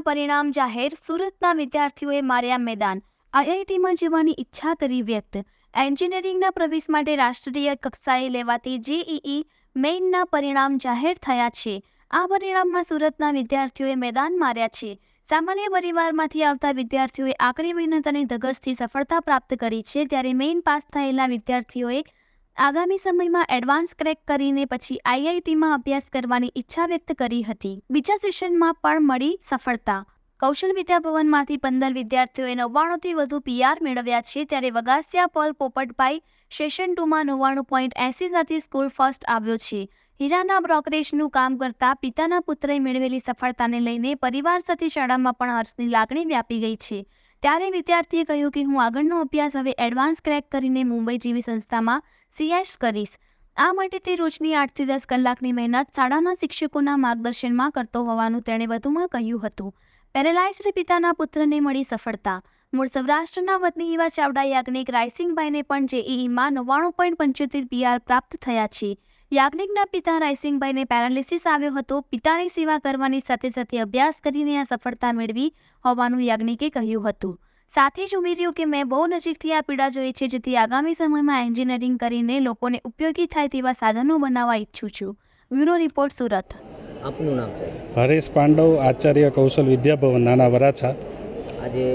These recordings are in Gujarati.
પરિણામ જાહેર સુરતના વિદ્યાર્થીઓએ માર્યા મેદાન. આઈઆઈટીમાં જવાની ઈચ્છા કરી વ્યક્ત. એન્જિનિયરિંગના પ્રવેશ માટે રાષ્ટ્રીય કક્ષાએ લેવાતી જેઈઈ મેઇનના પરિણામ જાહેર થયા છે. આ પરિણામમાં સુરતના વિદ્યાર્થીઓએ મેદાન માર્યા છે. સામાન્ય પરિવારમાંથી આવતા વિદ્યાર્થીઓએ આકરી મહેનત અને ધગસથી સફળતા પ્રાપ્ત કરી છે. ત્યારે મેઇન પાસ થયેલા વિદ્યાર્થીઓએ આગામી સમયમાં એડવાન્સ ક્રેક કરીને પછી આઈઆઈટીમાં અભ્યાસ કરવાની ઈચ્છા વ્યક્ત કરી હતી. બીજા સેશનમાં પણ મળી સફળતા. કૌશલ વિદ્યાભવનમાંથી પંદર વિદ્યાર્થીઓએ નવ્વાણુંથી વધુ પીઆર મેળવ્યા છે ત્યારે વગાસિયા પોલ પોપટભાઈ સેશન ટુમાં નવ્વાણું પોઈન્ટ એંસી સાથે સ્કૂલ ફર્સ્ટ આવ્યો છે. હીરાના બ્રોકરેજનું કામ કરતા પિતાના પુત્રએ મેળવેલી સફળતાને લઈને પરિવાર સાથે શાળામાં પણ હર્ષની લાગણી વ્યાપી ગઈ છે. ત્યારે વિદ્યાર્થીએ કહ્યું કે હું આગળનો અભ્યાસ હવે એડવાન્સ ક્રેક કરીને મુંબઈ જેવી સંસ્થામાં સીએસ કરીશ. આ માટે તે રોજની આઠથી દસ કલાકની મહેનત શાળાના શિક્ષકોના માર્ગદર્શનમાં કરતો હોવાનું તેણે વધુમાં કહ્યું હતું. પેરેલાઇઝડ પિતાના પુત્રને મળી સફળતા. મૂળ સૌરાષ્ટ્રના વતની એવા ચાવડા યાજ્ઞિક રાયસિંગભાઈને પણ જેઈઈમાં નવ્વાણું પોઈન્ટ પંચોતેર પીઆર પ્રાપ્ત થયા છે. યાજ્ઞિકના પિતા રાયસિંગભાઈને પેરાલિસિસ આવ્યો હતો. પિતાની સેવા કરવાની સાથે સાથે અભ્યાસ કરીને આ સફળતા મેળવી હોવાનું યાજ્ઞિકે કહ્યું હતું. સાથે જ ઉમેર્યું કે મેં બહુ નજીકથી આ પીડા જોઈ છે જેથી આગામી સમયમાં એન્જિનિયરિંગ કરીને લોકોને ઉપયોગી થાય તેવા સાધનો બનાવવા ઈચ્છું છું. Bureau report Surat. આપનું નામ છે? હરેશ પાંડવ આચાર્ય કૌશલ વિદ્યાભવન નાના વરાછા. આજે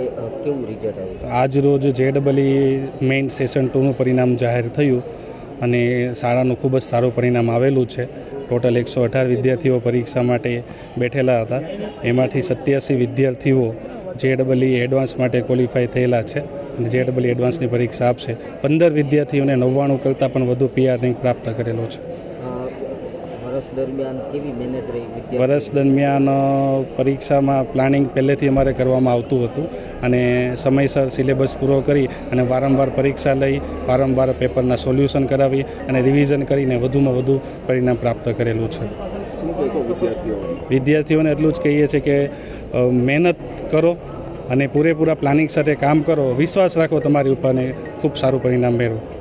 કેવું રિઝલ્ટ આવ્યું? આજ રોજ જેડબલી મેઇન સેશન ટુનું પરિણામ જાહેર થયું અને શાળાનું ખૂબ જ સારું પરિણામ આવેલું છે. ટોટલ એકસો અઢાર વિદ્યાર્થીઓ પરીક્ષા માટે બેઠેલા હતા. એમાંથી સત્યાસી વિદ્યાર્થીઓ જેડબલી એડવાન્સ માટે ક્વોલિફાય થયેલા છે અને જેડબલી એડવાન્સની પરીક્ષા આપશે. પંદર વિદ્યાર્થીઓને નવ્વાણું કરતાં પણ વધુ પીઆર રેન્ક પ્રાપ્ત કરેલો છે. વર્ષ દરમિયાન કેવી મહેનત રહી વિદ્યાર્થી વર્ષ દરમિયાન પરીક્ષામાં પ્લાનિંગ પહેલેથી અમારે કરવામાં આવતું હતું અને સમયસર સિલેબસ પૂરો કરી અને વારંવાર પરીક્ષા લઈ વારંવાર પેપરના સોલ્યુશન કરાવી અને રિવિઝન કરીને વધુમાં વધુ પરિણામ પ્રાપ્ત કરેલું છે. વિદ્યાર્થીઓને? વિદ્યાર્થીઓને એટલું જ કહીએ છીએ કે મહેનત કરો અને પૂરેપૂરા પ્લાનિંગ સાથે કામ કરો વિશ્વાસ રાખો તમારી ઉપર ખૂબ સારું પરિણામ મેળવો.